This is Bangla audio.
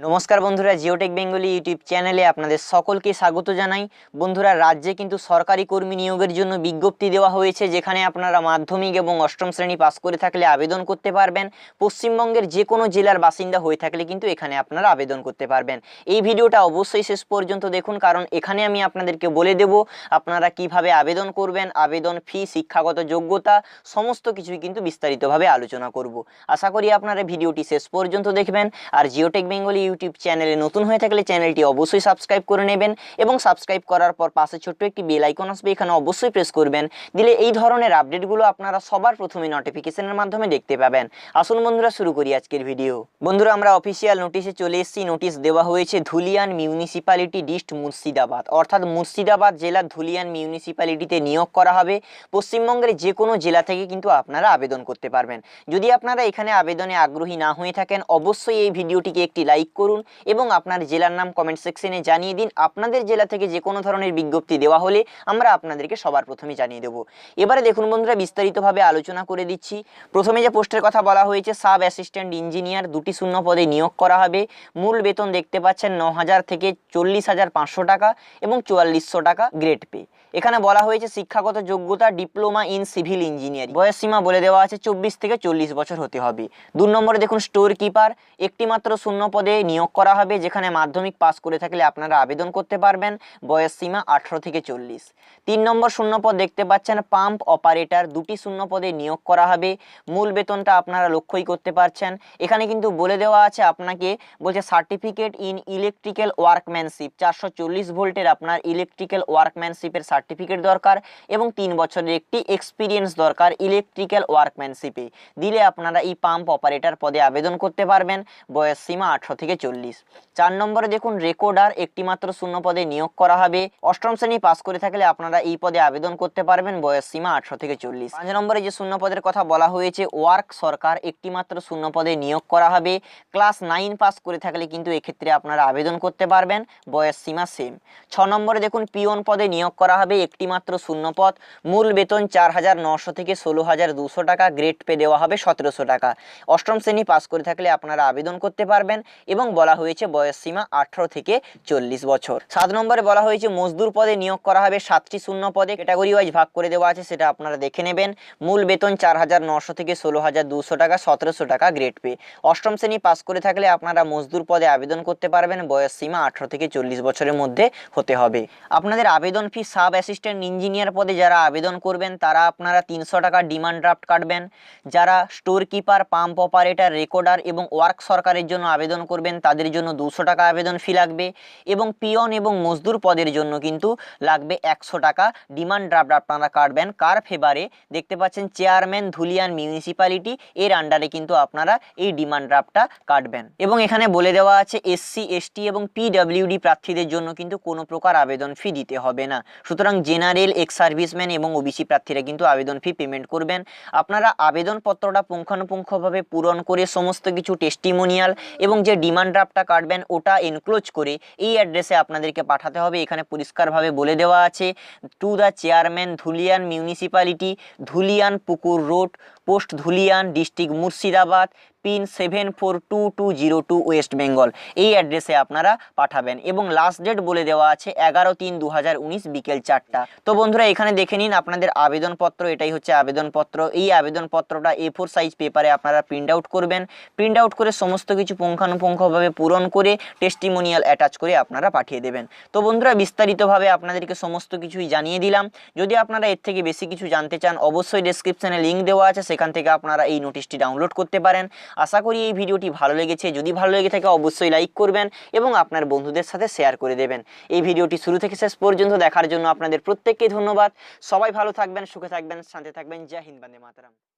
নমস্কার বন্ধুরা জিওটেক বেঙ্গলি ইউটিউব চ্যানেলে আপনাদের সকলকে স্বাগত জানাই। বন্ধুরা, রাজ্যে কিন্তু সরকারি কর্মী নিয়োগের জন্য বিজ্ঞপ্তি দেওয়া হয়েছে, যেখানে আপনারা মাধ্যমিক এবং অষ্টম শ্রেণি পাস করে থাকলে আবেদন করতে পারবেন। পশ্চিমবঙ্গের যে কোনো জেলার বাসিন্দা হয়ে থাকলে কিন্তু এখানে আপনারা আবেদন করতে পারবেন। এই ভিডিওটা অবশ্যই শেষ পর্যন্ত দেখুন, কারণ এখানে আমি আপনাদেরকে বলে দেব আপনারা কীভাবে আবেদন করবেন, আবেদন ফি, শিক্ষাগত যোগ্যতা, সমস্ত কিছুই কিন্তু বিস্তারিতভাবে আলোচনা করব। আশা করি আপনারা ভিডিওটি শেষ পর্যন্ত দেখবেন। আর জিওটেক বেঙ্গলি ইউটিউব চ্যানেলে নতুন হয়ে থাকলে চ্যানেলটি অবশ্যই সাবস্ক্রাইব করে নেবেন এবং সাবস্ক্রাইব করার পর পাশে ছোট্ট একটি বেল আইকন আসবে, এখানে অবশ্যই প্রেস করবেন। দিলে এই ধরনের আপডেটগুলো আপনারা সবার প্রথমে নোটিফিকেশনের মাধ্যমে দেখতে পাবেন। আসুন বন্ধুরা, শুরু করি আজকের ভিডিও বন্ধুরা, আমরা অফিসিয়াল নোটিশে চলে এসেছি। নোটিশ দেওয়া হয়েছে ধুলিয়ান মিউনিসিপ্যালিটি ডিস্ট মুর্শিদাবাদ। অর্থাৎ মুর্শিদাবাদ জেলার ধুলিয়ান মিউনিসিপ্যালিটিতে নিয়োগ করা হবে। পশ্চিমবঙ্গের যে কোনো জেলা থেকে কিন্তু আপনারা আবেদন করতে পারবেন। যদি আপনারা এখানে আবেদনে আগ্রহী না হয়ে থাকেন, অবশ্যই এই ভিডিওটিকে একটি লাইক করুন এবং আপনার জেলার নাম কমেন্ট সেকশনে জানিয়ে দিন। আপনাদের জেলা থেকে যে কোনো ধরনের বিজ্ঞপ্তি দেওয়া হলে আমরা আপনাদেরকে সবার প্রথমে জানিয়ে দেবো। এবারে দেখুন বন্ধুরা, বিস্তারিতভাবে আলোচনা করে দিচ্ছি। প্রথমে যে পোস্টের কথা বলা হয়েছে, সাব অ্যাসিস্ট্যান্ট ইঞ্জিনিয়ার দুটি শূন্য পদে নিয়োগ করা হবে। মূল বেতন দেখতে পাচ্ছেন ন হাজার থেকে চল্লিশ হাজার পাঁচশো টাকা এবং চুয়াল্লিশশো টাকা গ্রেড পে এখানে বলা হয়েছে শিক্ষাগত যোগ্যতা ডিপ্লোমা ইন সিভিল ইঞ্জিনিয়ারিং। বয়স সীমা বলে দেওয়া আছে, চব্বিশ থেকে চল্লিশ বছর হতে হবে। দু নম্বরে দেখুন স্টোর কিপার একটি মাত্র শূন্য পদে নিয়োগ করা হবে, যেখানে মাধ্যমিক পাস করে থাকলে আপনারা আবেদন করতে পারবেন। বয়স সীমা আঠারো থেকে চল্লিশ। তিন নম্বর শূন্য পদ দেখতে পাচ্ছেন, পাম্প অপারেটর, দুটি শূন্য পদে নিয়োগ করা হবে। মূল বেতনটা আপনারা লক্ষ্যই করতে পারছেন। এখানে কিন্তু বলে দেওয়া আছে, আপনাকে বলছে সার্টিফিকেট ইন ইলেকট্রিক্যাল ওয়ার্কম্যানশিপ। চারশো চল্লিশ ভোল্টের আপনার ইলেকট্রিক্যাল ওয়ার্কম্যানশিপের সার্টিফিকেট দরকার এবং তিন বছরের একটি এক্সপিরিয়েন্স দরকার ইলেকট্রিক্যাল ওয়ার্কম্যানশিপে। দিলে আপনারা এই পাম্প অপারেটর পদে আবেদন করতে পারবেন। বয়স সীমা আঠারো থেকে চল্লিশ। চার নম্বরে দেখুন রেকর্ডার একটি মাত্র শূন্য পদে নিয়োগ করা হবে। অষ্টম শ্রেণি পাস করে থাকলে আপনারা এই পদে আবেদন করতে পারবেন, বয়স সীমা আঠারো থেকে চল্লিশ। পাঁচ নম্বরে যে শূন্য পদের কথা বলা হয়েছে, ওয়ার্ক সরকার একটি মাত্র শূন্য পদে নিয়োগ করা হবে। ক্লাস নাইন পাস করে থাকলে কিন্তু এক্ষেত্রে আপনারা আবেদন করতে পারবেন, বয়স সীমা সেম ছ নম্বরে দেখুন, পিওন পদে নিয়োগ করা হবে একটি মাত্র শূন্য পদ মূল বেতন চার হাজার নশো থেকে ষোলো হাজার দুশো টাকা গ্রেড পে দেওয়া হবে সতেরোশো টাকা। অষ্টম শ্রেণি পাস করে থাকলে আপনারা আবেদন করতে পারবেন এবং বলা হয়েছে বয়স সীমা আঠারো থেকে চল্লিশ বছর। সাত নম্বরে বলা হয়েছে মজদুর পদে নিয়োগ করা হবে, সাতটি শূন্য পদে ক্যাটাগরি ওয়াইজ ভাগ করে দেওয়া আছে, সেটা আপনারা দেখে নেবেন। মূল বেতন চার হাজার নশো থেকে ষোলো হাজার দুশো টাকা, সতেরোশো টাকা গ্রেড পে। অষ্টম শ্রেণি পাস করে থাকলে আপনারা মজদুর পদে আবেদন করতে পারবেন, বয়স সীমা আঠারো থেকে চল্লিশ বছরের মধ্যে হতে হবে। আপনাদের আবেদন ফি সাব অ্যাসিস্ট্যান্ট ইঞ্জিনিয়ার পদে যারা আবেদন করবেন, তারা আপনারা তিনশো টাকা ডিমান্ড ড্রাফট কাটবেন। যারা store keeper pump operator recorder এবং ওয়ার্ক সরকারের জন্য আবেদন করবেন তাদের জন্য দুশো টাকা আবেদন ফি লাগবে এবং পিয়ন এবং মজদুর পদের জন্য কিন্তু লাগবে একশো টাকা ডিমান্ড ড্রাফট আপনারা কাটবেন। কার ফেভারে দেখতে পাচ্ছেন চেয়ারম্যান ধুলিয়ান মিউনিসিপ্যালিটি এর আন্ডারে কিন্তু আপনারা এই ডিমান্ড ড্রাফটটা কাটবেন। এবং এখানে বলে দেওয়া আছে এসসি এসটি এবং পিডাব্লিউডি প্রার্থীদের জন্য কিন্তু কোনো প্রকার আবেদন ফি দিতে হবে না। সুতরাং জেনারেল এক্স সার্ভিসম্যান এবং ওবিসি প্রার্থীরা কিন্তু আবেদন ফি পেমেন্ট করবেন। আপনারা আবেদনপত্রটা পুঙ্খানুপুঙ্খভাবে পূরণ করে সমস্ত কিছু টেস্টিমোনিয়াল এবং যে ডিমান্ড ড্রাফটটা কাটবেন, ওটা এনক্লোজ করে এই অ্যাড্রেসে আপনাদেরকে পাঠাতে হবে। এখানে পরিষ্কারভাবে বলে দেওয়া আছে to the chairman Dhulian municipality Dhulian পুকুর road post Dhulian district Murshidabad pin seven four two two zero two West Bengal এই অ্যাড্রেসে আপনারা পাঠাবেন এবং লাস্ট ডেট বলে দেওয়া আছে এগারো তিন দু বিকেল চারটা। তো বন্ধুরা, এখানে দেখে নিন আপনাদের আবেদনপত্র, এটাই হচ্ছে আবেদনপত্র। এই আবেদনপত্রটা এ ফোর সাইজ পেপারে আপনারা প্রিন্ট আউট করবেন। প্রিন্ট আউট করে সমস্ত কিছু পুঙ্খানুপুঙ্খভাবে পূরণ করে টেস্টিমোনিয়াল অ্যাটাচ করে আপনারা পাঠিয়ে দেবেন। তো বন্ধুরা, বিস্তারিতভাবে আপনাদেরকে সমস্ত কিছুই জানিয়ে দিলাম। যদি আপনারা এর থেকে বেশি কিছু জানতে চান, অবশ্যই ডেসক্রিপশনে লিঙ্ক দেওয়া আছে। সেখান থেকে আপনারা এই নোটিশটি ডাউনলোড করতে পারেন। আশা করি এই ভিডিওটি ভালো লেগেছে। যদি ভালো লেগে থাকে অবশ্যই লাইক করবেন এবং আপনার বন্ধুদের সাথে শেয়ার করে দেবেন। এই ভিডিওটি শুরু থেকে শেষ পর্যন্ত দেখার জন্য আপনাদের প্রত্যেককে ধন্যবাদ। সবাই ভালো থাকবেন, সুখে থাকবেন, শান্তি থাকবেন। জয় হিন্দ, বন্দে মাতারাম।